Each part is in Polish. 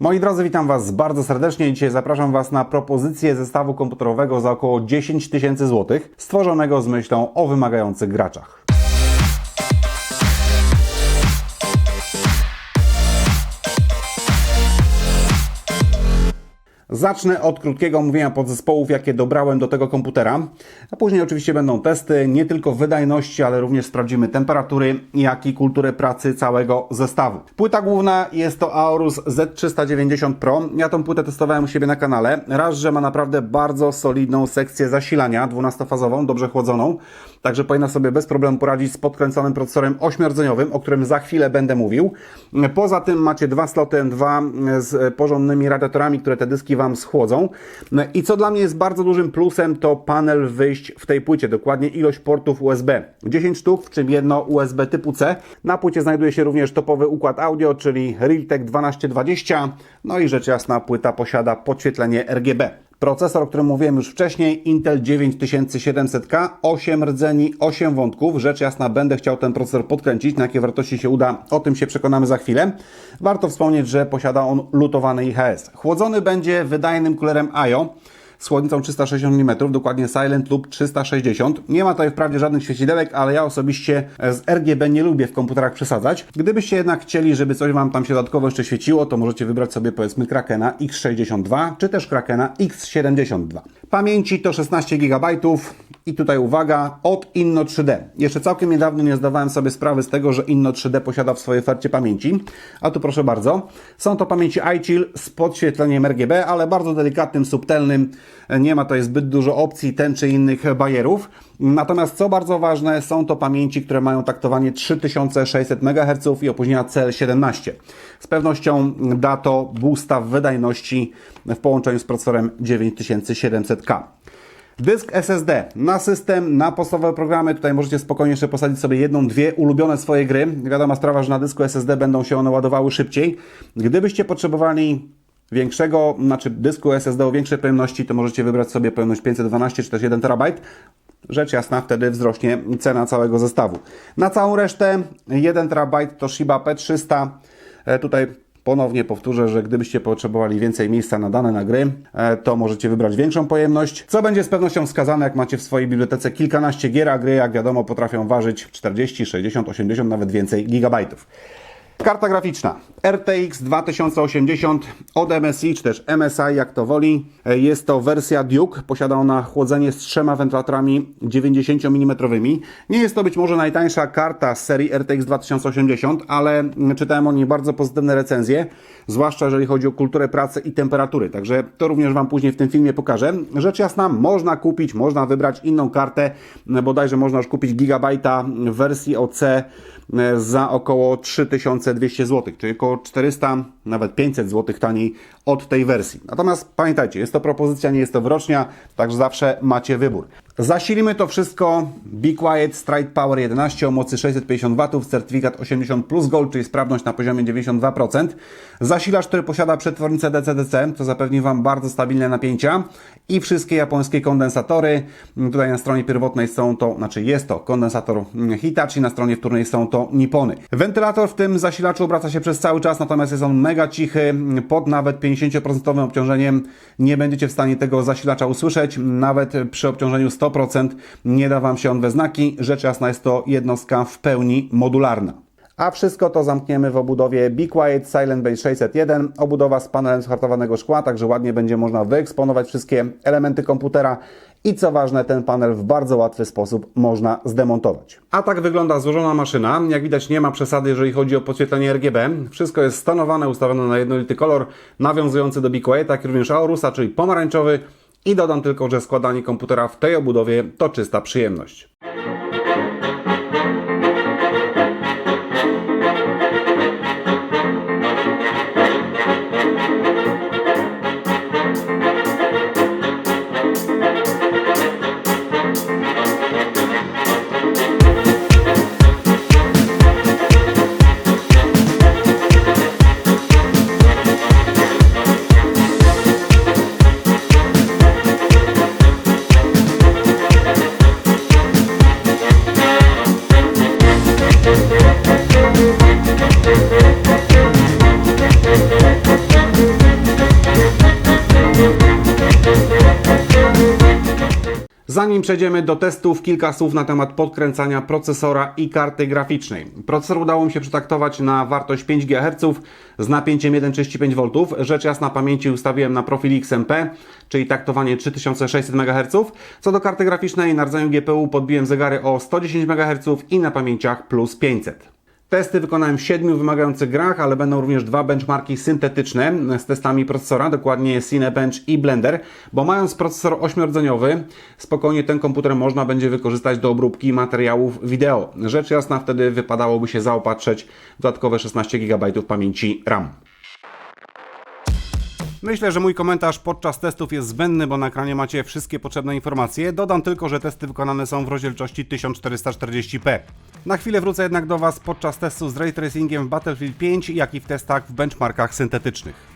Moi drodzy, witam Was bardzo serdecznie. Dzisiaj zapraszam Was na propozycję zestawu komputerowego za około 10 tysięcy złotych, stworzonego z myślą o wymagających graczach. Zacznę od krótkiego omówienia podzespołów, jakie dobrałem do tego komputera, a później oczywiście będą testy nie tylko wydajności, ale również sprawdzimy temperatury, jak i kulturę pracy całego zestawu. Płyta główna jest to Aorus Z390 Pro. Ja tą płytę testowałem u siebie na kanale. Raz, że ma naprawdę bardzo solidną sekcję zasilania 12-fazową, dobrze chłodzoną, także powinna sobie bez problemu poradzić z podkręconym procesorem 8-rdzeniowym, o którym za chwilę będę mówił. Poza tym macie dwa sloty M2 z porządnymi radiatorami, które te dyski Wam schłodzą. I co dla mnie jest bardzo dużym plusem, to panel wyjść w tej płycie, dokładnie ilość portów USB. 10 sztuk, w czym jedno USB typu C. Na płycie znajduje się również topowy układ audio, czyli Realtek 1220. No i rzecz jasna, płyta posiada podświetlenie RGB. Procesor, o którym mówiłem już wcześniej, Intel 9700K, 8 rdzeni, 8 wątków. Rzecz jasna, będę chciał ten procesor podkręcić. Na jakie wartości się uda, o tym się przekonamy za chwilę. Warto wspomnieć, że posiada on lutowany IHS. Chłodzony będzie wydajnym kulerem IO z chłodnicą 360 mm, dokładnie Silent Loop 360. Nie ma tutaj wprawdzie żadnych świecidełek, ale ja osobiście z RGB nie lubię w komputerach przesadzać. Gdybyście jednak chcieli, żeby coś Wam tam się dodatkowo jeszcze świeciło, to możecie wybrać sobie powiedzmy Krakena X62, czy też Krakena X72. Pamięci to 16 GB i tutaj uwaga, od Inno 3D. Jeszcze całkiem niedawno nie zdawałem sobie sprawy z tego, że Inno 3D posiada w swojej ofercie pamięci, a tu proszę bardzo, są to pamięci iChill z podświetleniem RGB, ale bardzo delikatnym, subtelnym, nie ma tutaj zbyt dużo opcji ten czy innych bajerów. Natomiast co bardzo ważne, są to pamięci, które mają taktowanie 3600 MHz i opóźnienia CL17. Z pewnością da to boosta w wydajności w połączeniu z procesorem 9700K. Dysk SSD na system, na podstawowe programy. Tutaj możecie spokojnie jeszcze posadzić sobie jedną, dwie ulubione swoje gry. Wiadoma sprawa, że na dysku SSD będą się one ładowały szybciej. Gdybyście potrzebowali większego, znaczy dysku SSD o większej pojemności, to możecie wybrać sobie pojemność 512 czy też 1 TB. Rzecz jasna, wtedy wzrośnie cena całego zestawu. Na całą resztę 1 TB to Shiba P300. E, Tutaj Ponownie powtórzę, że gdybyście potrzebowali więcej miejsca na dane na gry, e, to możecie wybrać większą pojemność, co będzie z pewnością wskazane, jak macie w swojej bibliotece kilkanaście gier, a gry, jak wiadomo, potrafią ważyć 40, 60, 80, nawet więcej gigabajtów. Karta graficzna RTX 2080 od MSI, czy też MSI, jak to woli. Jest to wersja Duke. Posiada ona chłodzenie z trzema wentylatorami 90 mm. Nie jest to być może najtańsza karta z serii RTX 2080, ale czytałem o niej bardzo pozytywne recenzje, zwłaszcza jeżeli chodzi o kulturę pracy i temperatury. Także to również Wam później w tym filmie pokażę. Rzecz jasna, można kupić, można wybrać inną kartę, bodajże można już kupić gigabajta w wersji OC za około 3200 zł, czyli około 400, nawet 500 zł taniej od tej wersji. Natomiast pamiętajcie, jest to propozycja, nie jest to wrocznia, także zawsze macie wybór. Zasilimy to wszystko Be Quiet Stride Power 11 o mocy 650 W, certyfikat 80 plus Gold, czyli sprawność na poziomie 92%. Zasilacz, który posiada przetwornicę DC-DC, co zapewni Wam bardzo stabilne napięcia i wszystkie japońskie kondensatory. Tutaj na stronie pierwotnej są to, znaczy jest to kondensator Hitachi, na stronie wtórnej są to Nippony. Wentylator w tym zasilaczu obraca się przez cały czas, natomiast jest on mega cichy, pod nawet 50% obciążeniem nie będziecie w stanie tego zasilacza usłyszeć, nawet przy obciążeniu 100% nie da Wam się on we znaki. Rzecz jasna jest to jednostka w pełni modularna. A wszystko to zamkniemy w obudowie Be Quiet Silent Base 601. Obudowa z panelem z hartowanego szkła, także ładnie będzie można wyeksponować wszystkie elementy komputera i co ważne, ten panel w bardzo łatwy sposób można zdemontować. A tak wygląda złożona maszyna. Jak widać nie ma przesady, jeżeli chodzi o podświetlenie RGB. Wszystko jest stonowane, ustawione na jednolity kolor, nawiązujący do Be Quiet, jak również Aurusa, czyli pomarańczowy. I dodam tylko, że składanie komputera w tej obudowie to czysta przyjemność. Zanim przejdziemy do testów, kilka słów na temat podkręcania procesora i karty graficznej. Procesor udało mi się przetaktować na wartość 5 GHz z napięciem 1,35 V. Rzecz jasna pamięci ustawiłem na profil XMP, czyli taktowanie 3600 MHz. Co do karty graficznej, na rdzeniu GPU podbiłem zegary o 110 MHz i na pamięciach plus 500. Testy wykonałem w siedmiu wymagających grach, ale będą również dwa benchmarki syntetyczne z testami procesora, dokładnie Cinebench i Blender, bo mając procesor ośmiordzeniowy, spokojnie ten komputer można będzie wykorzystać do obróbki materiałów wideo. Rzecz jasna, wtedy wypadałoby się zaopatrzyć w dodatkowe 16 GB pamięci RAM. Myślę, że mój komentarz podczas testów jest zbędny, bo na ekranie macie wszystkie potrzebne informacje. Dodam tylko, że testy wykonane są w rozdzielczości 1440p. Na chwilę wrócę jednak do Was podczas testu z ray tracingiem w Battlefield 5, jak i w testach w benchmarkach syntetycznych.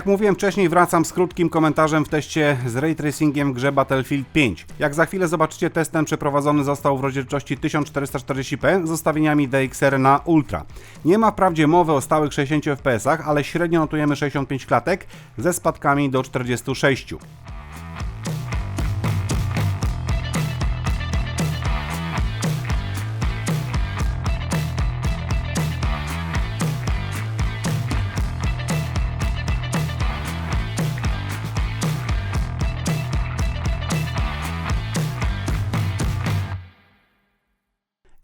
Jak mówiłem wcześniej, wracam z krótkim komentarzem w teście z ray tracingiem grze Battlefield 5. Jak za chwilę zobaczycie, test ten przeprowadzony został w rozdzielczości 1440p z ustawieniami DXR na Ultra. Nie ma wprawdzie mowy o stałych 60 fps, ale średnio notujemy 65 klatek ze spadkami do 46.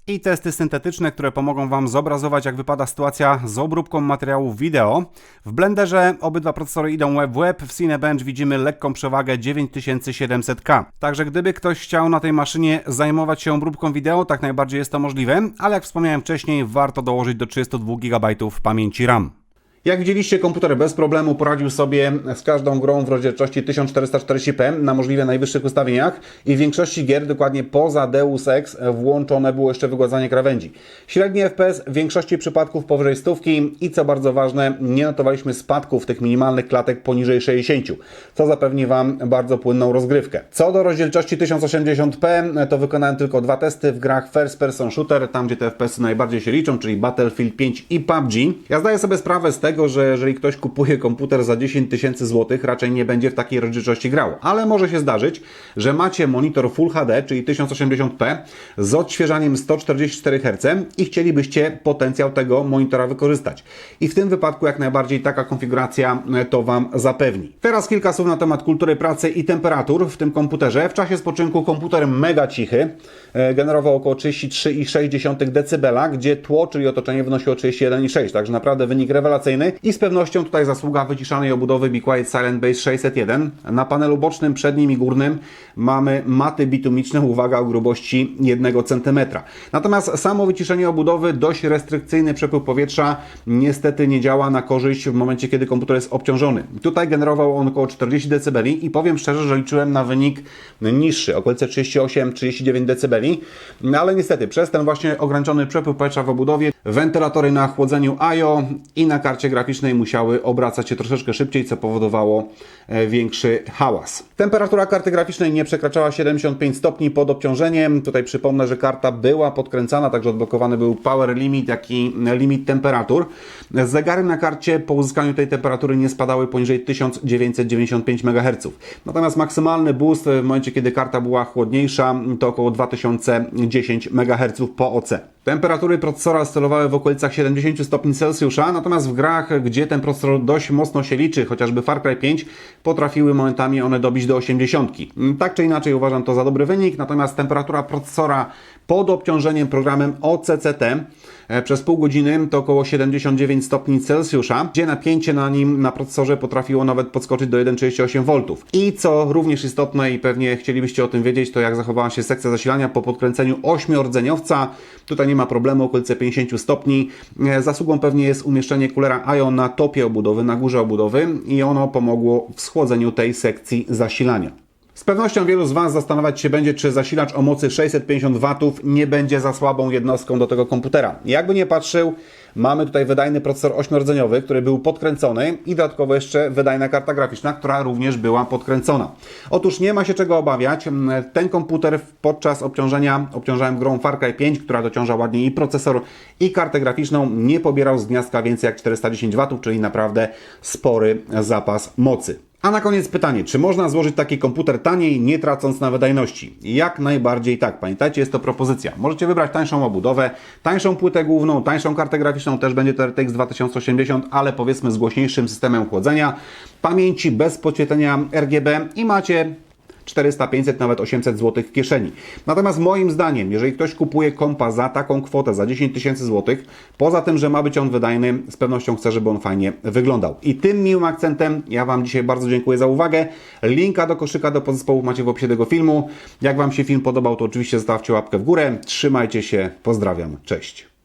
i testy syntetyczne, które pomogą Wam zobrazować, jak wypada sytuacja z obróbką materiałów wideo. W Blenderze obydwa procesory idą web w web, w Cinebench widzimy lekką przewagę 9700K. Także gdyby ktoś chciał na tej maszynie zajmować się obróbką wideo, tak najbardziej jest to możliwe, ale jak wspomniałem wcześniej, warto dołożyć do 32 GB pamięci RAM. Jak widzieliście, komputer bez problemu poradził sobie z każdą grą w rozdzielczości 1440p na możliwie najwyższych ustawieniach i w większości gier, dokładnie poza Deus Ex, włączone było jeszcze wygładzanie krawędzi. Średni FPS w większości przypadków powyżej stówki i co bardzo ważne, nie notowaliśmy spadków tych minimalnych klatek poniżej 60, co zapewni Wam bardzo płynną rozgrywkę. Co do rozdzielczości 1080p, to wykonałem tylko dwa testy w grach First Person Shooter, tam gdzie te FPS najbardziej się liczą, czyli Battlefield 5 i PUBG. Ja zdaję sobie sprawę z tego, że jeżeli ktoś kupuje komputer za 10 tysięcy złotych, raczej nie będzie w takiej rozdzielczości grał. Ale może się zdarzyć, że macie monitor Full HD, czyli 1080p z odświeżaniem 144 Hz i chcielibyście potencjał tego monitora wykorzystać. I w tym wypadku jak najbardziej taka konfiguracja to Wam zapewni. Teraz kilka słów na temat kultury pracy i temperatur w tym komputerze. W czasie spoczynku komputer mega cichy, e, generował około 33,6 dB, gdzie tło, czyli otoczenie wynosiło 31,6, także naprawdę wynik rewelacyjny i z pewnością tutaj zasługa wyciszanej obudowy Be Quiet Silent Base 601. Na panelu bocznym, przednim i górnym mamy maty bitumiczne, uwaga, o grubości 1 cm. Natomiast samo wyciszenie obudowy, dość restrykcyjny przepływ powietrza niestety nie działa na korzyść w momencie, kiedy komputer jest obciążony. Tutaj generował on około 40 dB i powiem szczerze, że liczyłem na wynik niższy, okolice 38-39 dB, no ale niestety przez ten właśnie ograniczony przepływ powietrza w obudowie, wentylatory na chłodzeniu IO i na karcie musiały obracać się troszeczkę szybciej, co powodowało e, większy hałas. Temperatura karty graficznej nie przekraczała 75 stopni pod obciążeniem. Tutaj przypomnę, że karta była podkręcana, także odblokowany był power limit, jak i limit temperatur. Zegary na karcie po uzyskaniu tej temperatury nie spadały poniżej 1995 MHz. Natomiast maksymalny boost w momencie, kiedy karta była chłodniejsza, to około 2010 MHz po OC. Temperatury procesora oscylowały w okolicach 70 stopni Celsjusza, natomiast w grach, gdzie ten procesor dość mocno się liczy, chociażby Far Cry 5, potrafiły momentami one dobić do 80. Tak czy inaczej uważam to za dobry wynik, natomiast temperatura procesora pod obciążeniem programem OCCT e, przez pół godziny to około 79 stopni Celsjusza, gdzie napięcie na nim, na procesorze potrafiło nawet podskoczyć do 1,38 V. I co również istotne i pewnie chcielibyście o tym wiedzieć, to jak zachowała się sekcja zasilania po podkręceniu ośmiordzeniowca. Tutaj nie ma problemu, okolice 50 stopni. E, Zasługą pewnie jest umieszczenie kulera IO na topie obudowy, na górze obudowy i ono pomogło w schłodzeniu tej sekcji zasilania. Z pewnością wielu z Was zastanawiać się będzie, czy zasilacz o mocy 650 W nie będzie za słabą jednostką do tego komputera. Jakby nie patrzył, mamy tutaj wydajny procesor ośmiordzeniowy, który był podkręcony i dodatkowo jeszcze wydajna karta graficzna, która również była podkręcona. Otóż nie ma się czego obawiać. Ten komputer podczas obciążenia, obciążałem grą Far Cry 5, która dociąża ładnie i procesor i kartę graficzną, nie pobierał z gniazdka więcej jak 410 W, czyli naprawdę spory zapas mocy. A na koniec pytanie, czy można złożyć taki komputer taniej, nie tracąc na wydajności? Jak najbardziej tak. Pamiętajcie, jest to propozycja. Możecie wybrać tańszą obudowę, tańszą płytę główną, tańszą kartę graficzną, też będzie to RTX 2080, ale powiedzmy z głośniejszym systemem chłodzenia, pamięci bez podświetlenia RGB i macie 400, 500, nawet 800 zł w kieszeni. Natomiast moim zdaniem, jeżeli ktoś kupuje kompa za taką kwotę, za 10 tysięcy złotych, poza tym, że ma być on wydajny, z pewnością chcę, żeby on fajnie wyglądał. I tym miłym akcentem ja Wam dzisiaj bardzo dziękuję za uwagę. Linka do koszyka do podzespołów macie w opisie tego filmu. Jak Wam się film podobał, to oczywiście zostawcie łapkę w górę. Trzymajcie się, pozdrawiam, cześć.